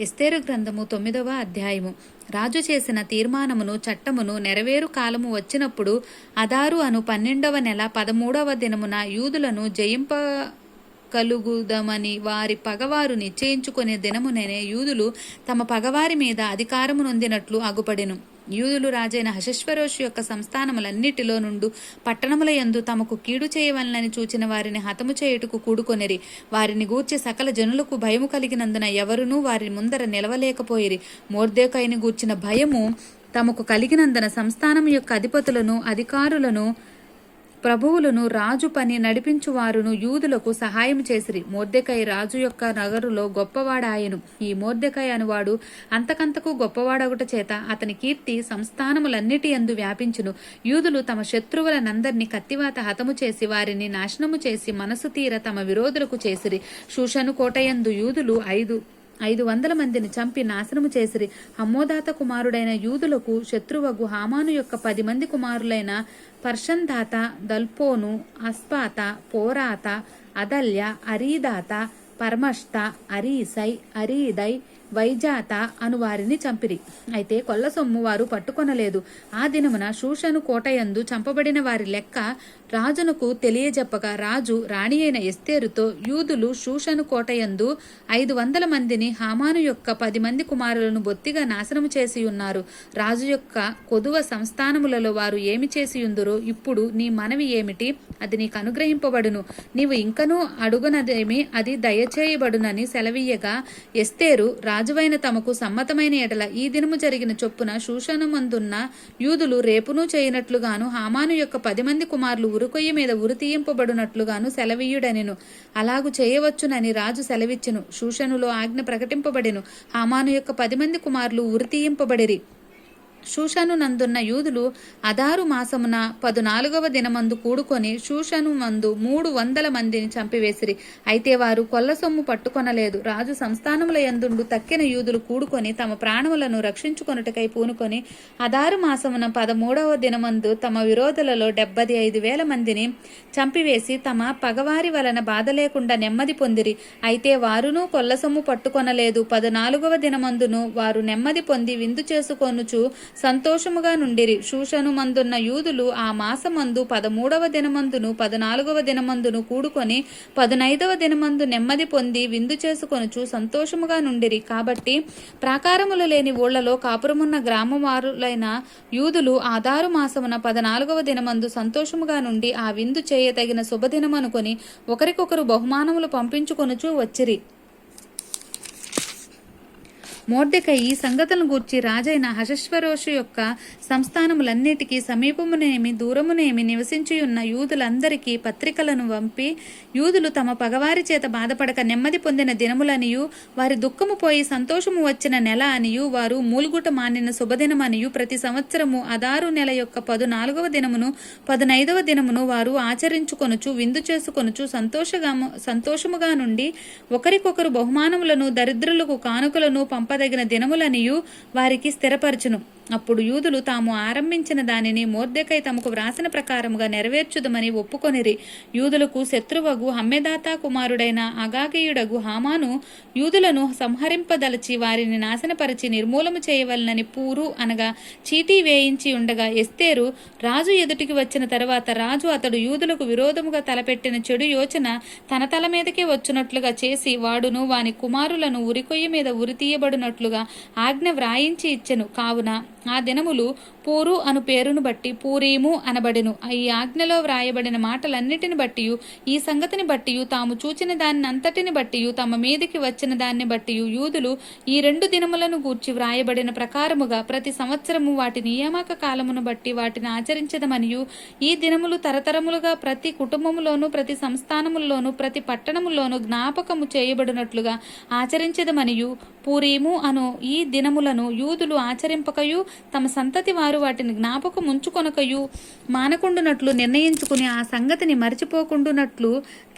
ఎస్తేరు గ్రంథము తొమ్మిదవ అధ్యాయము. రాజు చేసిన తీర్మానమును చట్టమును నెరవేరు కాలము వచ్చినప్పుడు అదారు అను పన్నెండవ నెల పదమూడవ దినమున యూదులను జయింప కలుగుదమని వారి పగవారు నిశ్చయించుకునే దినముననే యూదులు తమ పగవారి మీద అధికారము నొందినట్లు అగుపడెను. యూదులు రాజైన హశశ్వరోషు యొక్క సంస్థానములన్నిటిలో నుండు పట్టణముల యందు తమకు కీడు చేయవలనని చూచిన వారిని హతము చేయుటకు కూడుకొనిరి. వారిని గూర్చి సకల జనులకు భయము కలిగినందున ఎవరునూ వారి ముందర నిలవలేకపోయిరి. మోర్దేకాయని గూర్చిన భయము తమకు కలిగినందున సంస్థానం యొక్క అధిపతులను అధికారులను ప్రభువులను రాజు పని నడిపించువారును యూదులకు సహాయం చేసిరి. మోర్దెకై రాజు యొక్క నగరులో గొప్పవాడాయను. ఈ మోర్దెకై అనువాడు అంతకంతకు గొప్పవాడొకట చేత అతని కీర్తి సంస్థానములన్నిటి యందు వ్యాపించును. యూదులు తమ శత్రువులనందరినీ కత్తివాత హతము చేసి వారిని నాశనము చేసి మనసు తీర తమ విరోధులకు చేసిరి. శూషను కోటయందు యూదులు ఐదు ఐదు వందల మందిని చంపి నాశనము చేసిరి. హమ్మోదాత కుమారుడైన యూదులకు శత్రువగు హామాను యొక్క పది మంది కుమారులైన పర్షందాత దల్పోను అస్పాత పోరాత అదల్య అరీదాత పర్మష్త అరీసై అరీదై వైజాత అను వారిని చంపిరి. అయితే కొల్ల సొమ్ము వారు పట్టుకొనలేదు. ఆ దినమున శూషను కోటయందు చంపబడిన వారి లెక్క రాజునకు తెలియజెప్పగా రాజు రాణి అయిన ఎస్తేరుతో యూదులు శూషను కోటయందు ఐదు వందల మందిని హామాను యొక్క పది మంది కుమారులను బొత్తిగా నాశనము చేసి ఉన్నారు. రాజు యొక్క కొదువ సంస్థానములలో వారు ఏమి చేసి ఉందరో ఇప్పుడు నీ మనవి ఏమిటి? అది నీకు అనుగ్రహింపబడును. నీవు ఇంకనూ అడుగునదేమి? అది దయచేయబడునని సెలవీయగా ఎస్తేరు రాజువైన తమకు సమ్మతమైన ఎడల ఈ దినము జరిగిన చొప్పున శూషణమందున్న యూదులు రేపునూ చేయనట్లుగాను హామాను యొక్క పది మంది కుమారులు ఉరుకొయ్య మీద ఉరి తీయింపబడినట్లుగాను సెలవీయుడనెను. అలాగు చేయవచ్చునని రాజు సెలవిచ్చెను. శూషణులో ఆజ్ఞ ప్రకటింపబడెను. హామాను యొక్క పది మంది కుమారులు ఉరితీయింపబడిరి షూషను నందున్న యూదులు అదారు మాసమున పదునాలుగవ దినమందు కూడుకొని షూషను మందు మూడు వందల మందిని చంపివేసిరి. అయితే వారు కొల్ల సొమ్ము పట్టుకొనలేదు. రాజు సంస్థానముల యందుండు తక్కిన యూదులు కూడుకొని తమ ప్రాణములను రక్షించుకొనుటకై పూనుకొని అదారు మాసమున పదమూడవ దినమందు తమ విరోధులలో డెబ్బది ఐదు వేల మందిని చంపివేసి తమ పగవారి వలన బాధ లేకుండా నెమ్మది పొందిరి. అయితే వారును కొల్ల సొమ్ము పట్టుకొనలేదు. పదునాలుగవ దినమందును వారు నెమ్మది పొంది విందు చేసుకొనుచు సంతోషముగా నుండిరి. శూషను మందున్న యూదులు ఆ మాసమందు పదమూడవ దినమందును పదనాలుగవ దినమందును కూడుకొని పదునైదవ దినమందు నెమ్మది పొంది విందు చేసుకొనుచు సంతోషముగా నుండిరి. కాబట్టి ప్రాకారములు లేని ఊళ్ళలో కాపురమున్న గ్రామవారులైన యూదులు ఆధారు మాసమున పదనాలుగవ దినమందు సంతోషముగా నుండి ఆ విందు చేయతగిన శుభదినమనుకొని ఒకరికొకరు బహుమానములు పంపించుకొనుచు వచ్చిరి. మోర్దెక ఈ సంగతులను గూర్చి రాజైన హశశ్వరోషు యొక్క సంస్థానములన్నిటికీ సమీపమునేమి దూరమునేమి నివసించియున్న యూదులందరికీ పత్రికలను పంపి యూదులు తమ పగవారి చేత బాధపడక నెమ్మది పొందిన దినములనియు వారి దుఃఖము పోయి సంతోషము వచ్చిన నెల అనియు వారు మూలుగుట మానిన శుభదినమనియు ప్రతి సంవత్సరము అదారు నెల యొక్క పదునాలుగవ దినమును పదునైదవ దినమును వారు ఆచరించుకొనుచు విందు చేసుకొనుచు సంతోషగా సంతోషముగా నుండి ఒకరికొకరు బహుమానములను దరిద్రులకు కానుకలను పంప చెప్పదగిన దినములనియు వారికి స్థిరపరచును. అప్పుడు యూదులు తాము ఆరంభించిన దానిని మోర్దెకై తమకు వ్రాసిన ప్రకారముగా నెరవేర్చుదమని ఒప్పుకొనిరి. యూదులకు శత్రువగు హమ్మెదాతా కుమారుడైన అగాగేయుడగు హామాను యూదులను సంహరింపదలచి వారిని నాశనపరిచి నిర్మూలము చేయవలనని పూరు అనగా చీటీ వేయించి ఉండగా ఎస్తేరు రాజు ఎదుటికి వచ్చిన తర్వాత రాజు అతడు యూదులకు విరోధముగా తలపెట్టిన చెడు యోచన తన తల మీదకే వచ్చినట్లుగా చేసి వాడును వాని కుమారులను ఉరికొయ్య మీద ఉరి తీయబడినట్లుగా ఆజ్ఞ వ్రాయించి ఇచ్చెను. కావున ఆ దినములు పూరు అను పేరును బట్టి పూరీము అనబడెను. ఈ ఆజ్ఞలో వ్రాయబడిన మాటలన్నిటిని బట్టి ఈ సంగతిని బట్టి తాము చూచిన దాన్ని అంతటిని బట్టి తమ మీదికి వచ్చిన దాన్ని బట్టి యూదులు ఈ రెండు దినములను గూర్చి వ్రాయబడిన ప్రకారముగా ప్రతి సంవత్సరము వాటి నియామక కాలమును బట్టి వాటిని ఆచరించదమనియు. ఈ దినములు తరతరములుగా ప్రతి కుటుంబములోను ప్రతి సంస్థానములోను ప్రతి పట్టణములోను జ్ఞాపకము చేయబడినట్లుగా ఆచరించదమనియు. పూరీము అను ఈ దినములను యూదులు ఆచరింపకయు తమ సంతతి వారు వాటిని జ్ఞాపకం ఉంచుకొనకయు మానకుండునట్లు నిర్ణయించుకుని ఆ సంగతిని మరిచిపోకుండునట్లు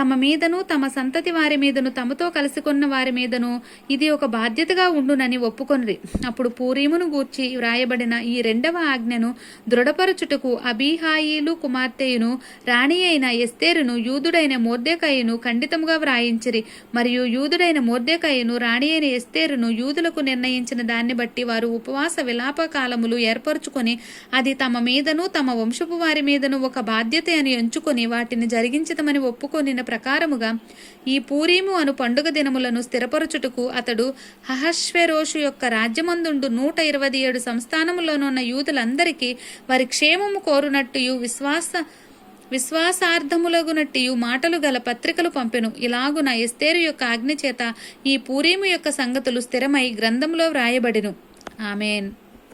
తమ మీదను తమ సంతతి వారి మీదను తమతో కలిసికొన్న వారి మీదను ఇది ఒక బాధ్యతగా ఉండునని ఒప్పుకొనిరి. అప్పుడు పూరీమును గూర్చి వ్రాయబడిన ఈ రెండవ ఆజ్ఞను దృఢపరచుటకు అబీహాయిలు కుమార్తెయును రాణి అయిన ఎస్తేరును యూదుడైన మోర్దెకాయను ఖండితముగా వ్రాయించిరి. మరియు యూదుడైన మోర్దెకాయను రాణి అయిన ఎస్తేరును ఎస్తేరును యూదులకు నిర్ణయించిన దాన్ని బట్టి వారు ఉపవాస విలాప కాలములు ఏర్పరచుకొని అది తమ మీదను తమ వంశపు వారి మీదను ఒక బాధ్యత అని ఎంచుకొని వాటిని జరిగించదమని ఒప్పుకొనిన ప్రకారముగా ఈ పూరీము అను పండుగ దినములను స్థిరపరచుటకు అతడు హహశ్వరోషు యొక్క రాజ్యమందుండు నూట ఇరవై ఏడు సంస్థానములోనున్న యూదులందరికీ వారి క్షేమము కోరునట్టు విశ్వాస విశ్వాసార్థములగునట్టియు మాటలు గల పత్రికలు పంపెను. ఇలాగున ఎస్తేరు యొక్క ఆజ్ఞ చేత ఈ పూరీము యొక్క సంగతులు స్థిరమై గ్రంథంలో వ్రాయబడెను. ఆమెన్.